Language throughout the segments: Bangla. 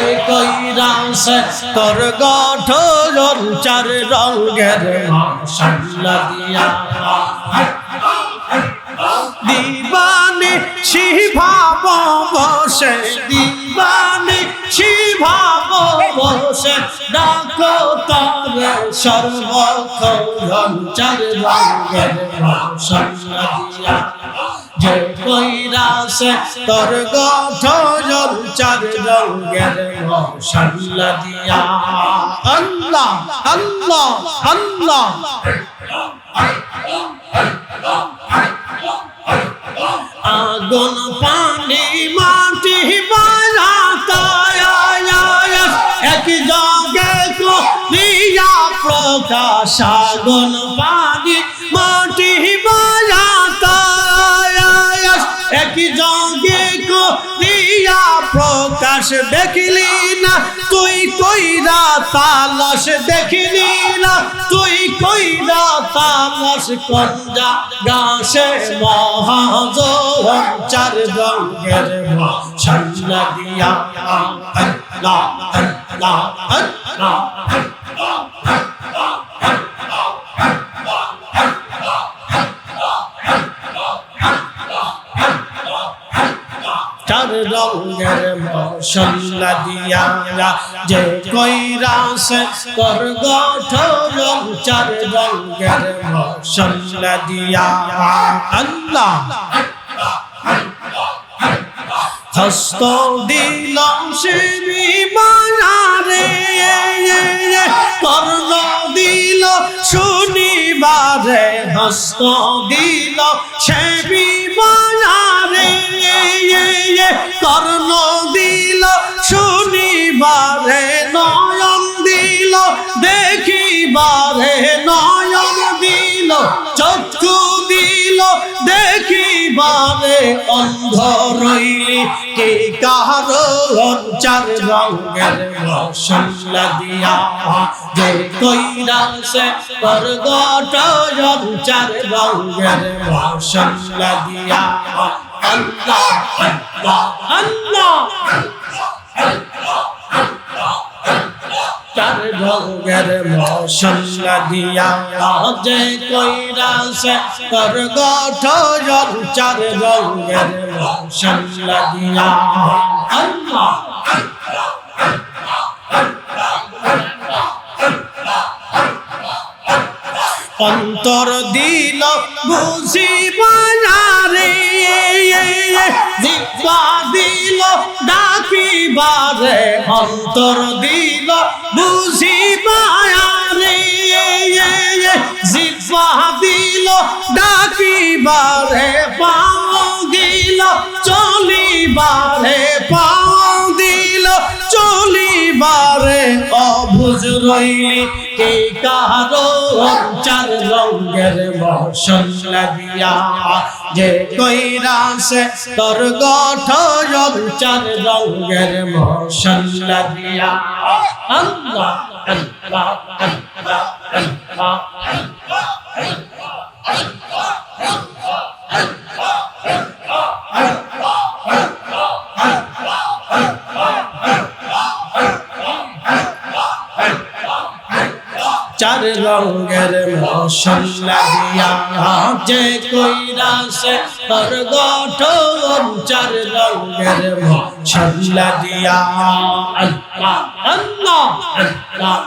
যে কইরাসে তোর গঠন চার রঙের মশলা দিয়া। দিবানি শিভাব বসে, দিবানি শিভাব বসে, ডাকো তারে মশলা দিয়া। যে কইরাসে তোর গঠন চার রঙের মশলা দিয়া। আল্লাহ আল্লাহ আল্লাহ। আগুন পানি মাটি এক জগে দিয়া প্রকাশ আগুন পানি মাটি এক দিয়া প্রকাশ দেখলি না, তুই কইরা তালাশ দেখলি না, তুই কইরা তালাশ কঞ্জা গাছে মহাজ চার রঙের সন্না দিয়া আল্লাহ আল্লাহ আল্লাহ চার রঙের মশলা দিয়া যে কইরাসে কর গঠন, চার রঙের মশলা দিয়া আল্লাহ, হস্ত দিল শ্রী কর্ণ দিল শুনিবারে, হস্ত দিল সেবি কর্ণ দিল, শুনিবারে নয়ন দিল, দেখিবারে নয়ন দিল, চক্ষু দিল, দেখিবারে অন্ধ রইলি কে কাহারো চার রঙের মশলা দিয়া যে কইরাসে কর গঠন চার রঙের মশলা দিয়া অন্তর দিল বুঝি বাজারে জিব্বা দিল ডাকিবারে অন্তর দিল বুঝি বাজারে জিব্বা দিল ডাকিবারে পাও দিল চলিবারে পাও রইলি কে কারও চার রঙের মহসন লাগিয়া। যে কইরাসে তোর গঠন চার রঙের মহসন লাগিয়া। আল্লাহ আল্লাহ আল্লাহ আল্লাহ। রঙের মশলা দিয়া যে কইরাসে তোর গঠন চার রঙের মশলা দিয়া আল্লাহ আল্লাহ আল্লাহ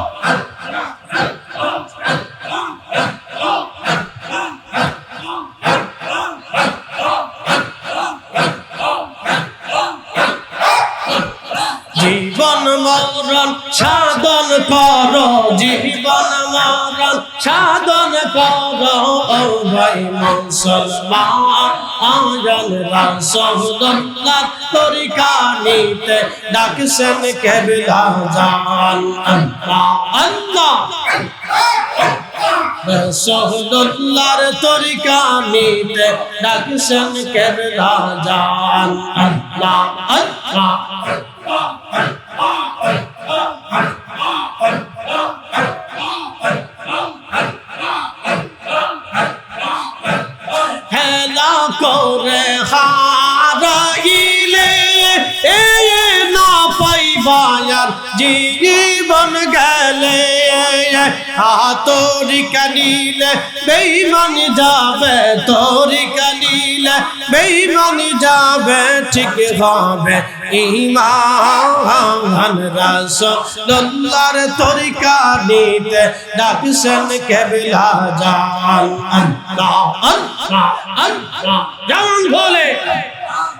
জীবন কর, জীবন মরণ সাধন কর ও ভাই মুসলমান আজন রাসূলুল্লাহ তরিকা নিতে ডাকছেন কেবলা জান। আল্লাহ আল্লাহ। রসুল্লাহর তরিকা নিতে ডাকছেন কেবলা জান। আল্লাহ আল্লাহ। করে হারাইলে এ না পাইবা জীবন গেলে তোরি কানিলে বেইমানি যাবে, তোরি কানিলে বেইমানি যাবে, ঠিক হবে। ইমান রাসূলুল্লাহর তরিকা নিতে ডাকছেন কেবলা জান। আল্লাহ আল্লাহ আল্লাহ যেমন বলে।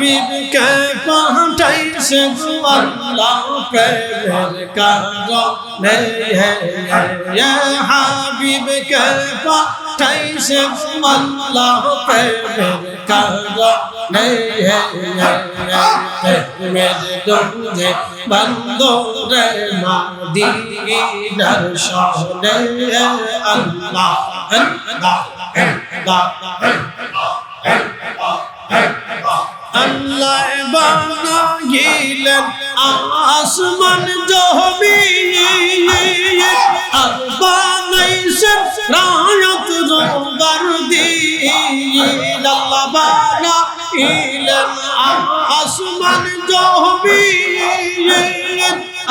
দৌড়ে বন্দরে মা দিদার শাসনে আল্লাহ আল্লাহ আল্লাহ। আল্লাহ হাবিব কে পাঠাইছে আল্লাহ প্রেমের কারণে ইয়া হাবিব কে পাঠাইছে আল্লাহ প্রেমের কারণে প্রেমের দুজে বন্দরে মাদিনার শহরে আল্লাহ আল্লাহ আল্লাহ আল্লাহ। বানাইলেন আসমান জমি আর বানাইছেন রায়ত রোবার দিন। আল্লাহ বানাইলেন আসমান জমি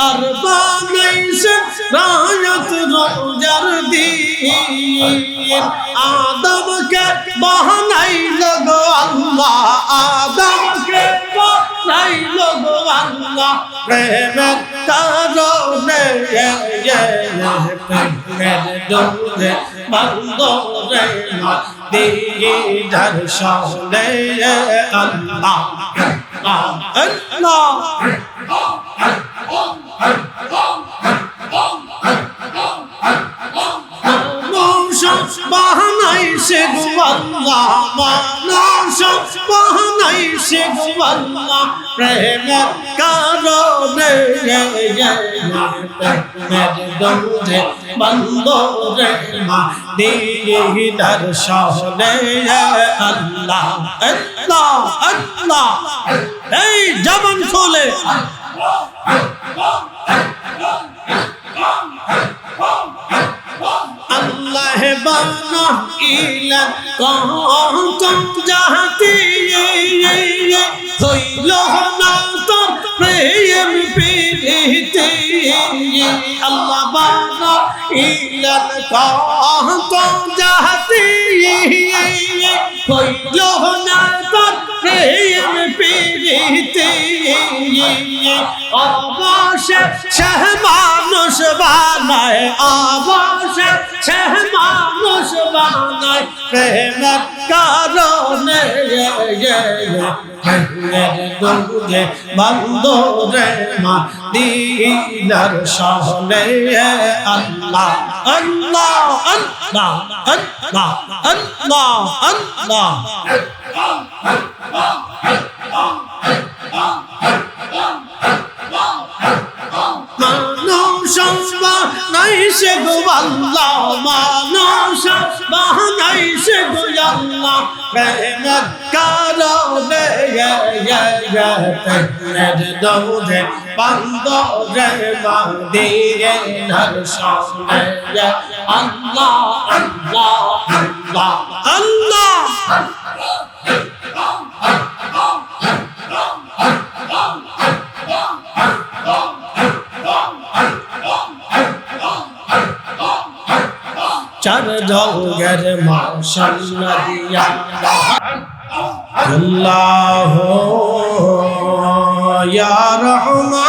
আর বানাইছেন রায়ত রোজার দিন। আদমকে বানাইল গো আল্লাহ, আদমকে বানাইল গো আল্লাহ। প্রেমের কারণে, প্রেমের দৌড়ে বন্দরে দিদার শহরে আল্লাহ আল্লাহ। বাহানাইছে গোয়াল্লাহ মানুষ বাহানাইছে গোয়াল্লাহ প্রেমের কারণে দৌড়ে মা আল্লাহ আল্লাহ এই জবান খোলে। আল্লাহ বানা ইলা কত জাহাতি হইল না তো প্রেম প্রীতি আল্লাহ বানা ইলা কত জাহাতি হইল না তো প্রেম প্রীতি অবশ্য সহ মানুষ বানায় অবশ্য সহ মানুষ বানায় প্রেমের কারণে দুর্গে বন্দরে মা শহরে আল্লাহ আল্লাহ আল্লাহ আল্লাহ আল্লাহ আল্লাহ মানুষ নাই সে গো আল্লাহ মানুষ নাই সে গো আল্লাহ। প্রেমের কারণে প্রেমের দৌড়ে বন্দরে দিয়ে নর সামনে আল্লাহ আল্লাহ আল্লাহ আল্লাহ। চার জঙ্গের মাশাল্লাহ দিয়া আল্লাহ ইয়া রহমান